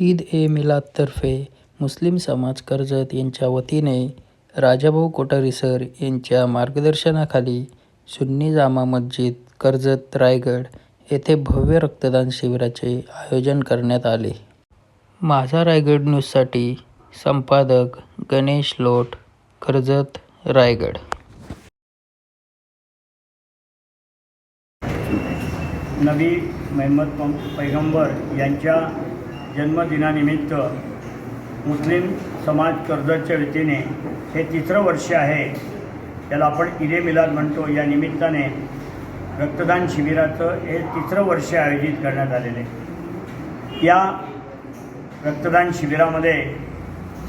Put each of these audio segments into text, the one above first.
ईद ए मिलादतर्फे मुस्लिम समाज कर्जत यांच्या वतीने राजाभाऊ कोठारी सर यांच्या मार्गदर्शनाखाली सुन्नी जामा मस्जिद कर्जत रायगड येथे भव्य रक्तदान शिबिराचे आयोजन करण्यात आले. माझा रायगड न्यूजसाठी संपादक गणेश लोट कर्जत रायगड. नबी मेहमद पैगंबर यांच्या जन्मदिनानिमित्त मुस्लिम समाज कर्जतच्या वतीने हे तिसरं वर्ष आहे. त्याला आपण इदे मिलाद म्हणतो. या निमित्ताने रक्तदान शिबिराचं हे तिसरं वर्ष आयोजित करण्यात आलेले या रक्तदान शिबिरामध्ये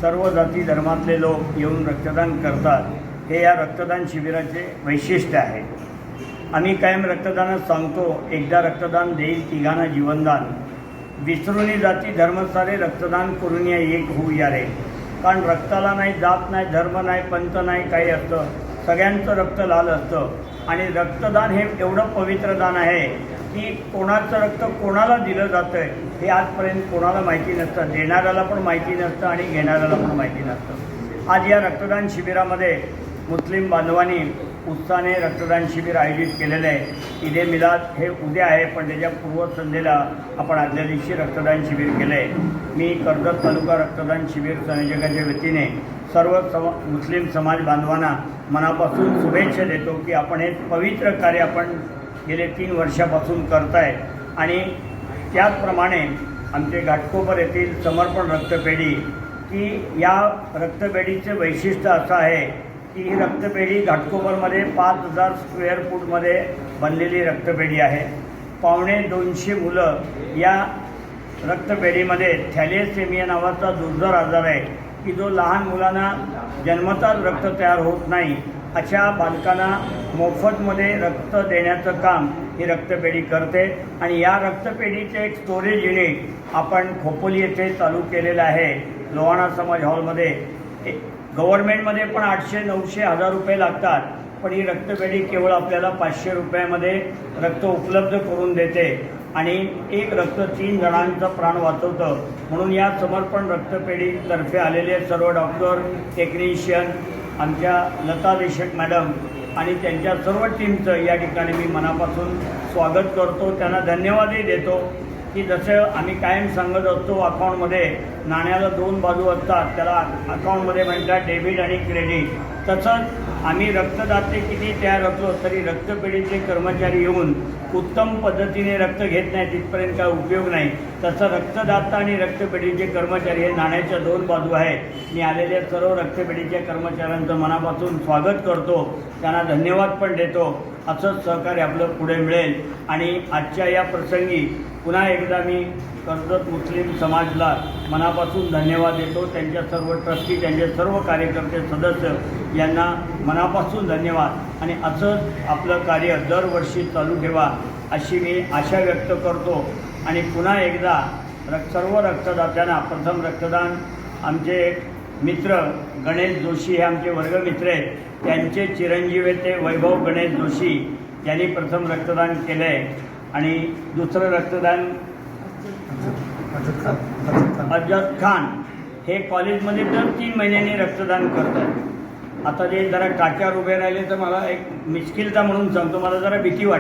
सर्व जाती धर्मातले लोक येऊन रक्तदान करतात. हे या रक्तदान शिबिराचे वैशिष्ट्य आहे. आम्ही कायम रक्तदानात सांगतो एकदा रक्तदान देईल तिघांना जीवनदान. विसरूनी जाती धर्म सारे रक्तदान करून या एक होऊ या रे. कारण रक्ताला नाही जात नाही धर्म नाही पंत नाही काही असतं. सगळ्यांचं रक्त लाल असतं. आणि रक्तदान हे एवढं पवित्र दान आहे की कोणाचं रक्त कोणाला दिलं जातं आहे हे आजपर्यंत कोणाला माहिती नसतं. देणाऱ्याला पण माहिती नसतं आणि घेणाऱ्याला पण माहिती नसतं. आज या रक्तदान शिबिरामध्ये मुस्लिम बांधवांनी उत्साहाने रक्तदान शिबिर आयोजित केलेलं आहे. ईदे मिलाद हे उद्या आहे पण त्याच्या पूर्वसंध्येला आपण आदल्या दिवशी रक्तदान शिबिर केलं आहे मी कर्जत तालुका रक्तदान शिबिर संयोजकाच्या वतीने सर्व सम मुस्लिम समाज बांधवांना मनापासून शुभेच्छा देतो की आपण हे पवित्र कार्य आपण गेले तीन वर्षापासून करताय. आणि त्याचप्रमाणे आमचे घाटकोपर येथील समर्पण रक्तपेढी की या रक्तपेढीचं वैशिष्ट्य असं आहे की ही रक्तपेढी घाटकोपरमध्ये पाच हजार स्क्वेअर फूटमध्ये बनलेली रक्तपेढी आहे. पावणे दोनशे मुलं या रक्तपेढीमध्ये थॅलेसेमिया नावाचा दुर्धर आजार आहे की जो लहान मुलांना जन्मताच रक्त तयार होत नाही. अशा बालकांना मोफतमध्ये रक्त देण्याचं काम ही रक्तपेढी करते आणि या रक्तपेढीचे एक स्टोरेज युनिट आपण खोपोली येथे चालू केलेलं आहे. लोहाणा समाज हॉलमध्ये गव्हर्मेंटमध्ये गव्हर्नमेंटमध्ये पण आठशे नऊशे हजार रुपये लागतात पण ही रक्तपेढी केवळ आपल्याला पाचशे रुपयामध्ये रक्त उपलब्ध करून देते. आणि एक रक्त तीन जणांचं प्राण वाचवतं. म्हणून या समर्पण रक्तपेढीतर्फे आलेले सर्व डॉक्टर टेक्निशियन आमच्या लता देशक मॅडम आणि त्यांच्या सर्व टीमचं या ठिकाणी मी मनापासून स्वागत करतो. त्यांना धन्यवादही देतो की जसं आम्ही कायम सांगत असतो अकाउंटमध्ये नाण्याला दोन बाजू असतात. त्याला अकाउंटमध्ये म्हणतात डेबिट आणि क्रेडिट तसंच आम्ही रक्तदाते किती तयार असलो तरी रक्तपेढीचे कर्मचारी येऊन उत्तम पद्धतीने रक्त घेत नाही तिथपर्यंत काय उपयोग नाही. तसं रक्तदाता आणि रक्तपेढीचे कर्मचारी हे नाण्याच्या दोन बाजू आहेत. मी आलेल्या सर्व रक्तपेढीच्या कर्मचाऱ्यांचं मनापासून स्वागत करतो. त्यांना धन्यवाद पण देतो. असंच सहकार्य आपलं पुढे मिळेल. आणि आजच्या या प्रसंगी पुन्हा एकदा मी कर्जत मुस्लिम समाजला मनापासून धन्यवाद देतो. त्यांच्या सर्व ट्रस्टी त्यांचे सर्व कार्यकर्ते सदस्य यांना मनापासून धन्यवाद. आणि असंच आपलं कार्य दरवर्षी चालू ठेवा अशी मी आशा व्यक्त करतो. आणि पुन्हा एकदा रक् सर्व रक्तदात्यांना प्रथम रक्तदान. आमचे मित्र गणेश जोशी हे आमचे वर्गमित्र आहेत. त्यांचे चिरंजीव ते वैभव गणेश जोशी. यांनी प्रथम रक्तदान केलं आहे आणि दुसरं रक्तदान अजद खान हे कॉलेजमध्ये दर तीन महिन्यांनी रक्तदान करतात. आता जे जरा काट्यावर उभे राहिले तर मला एक मिश्किलता म्हणून सांगतो मला जरा भीती वाटते.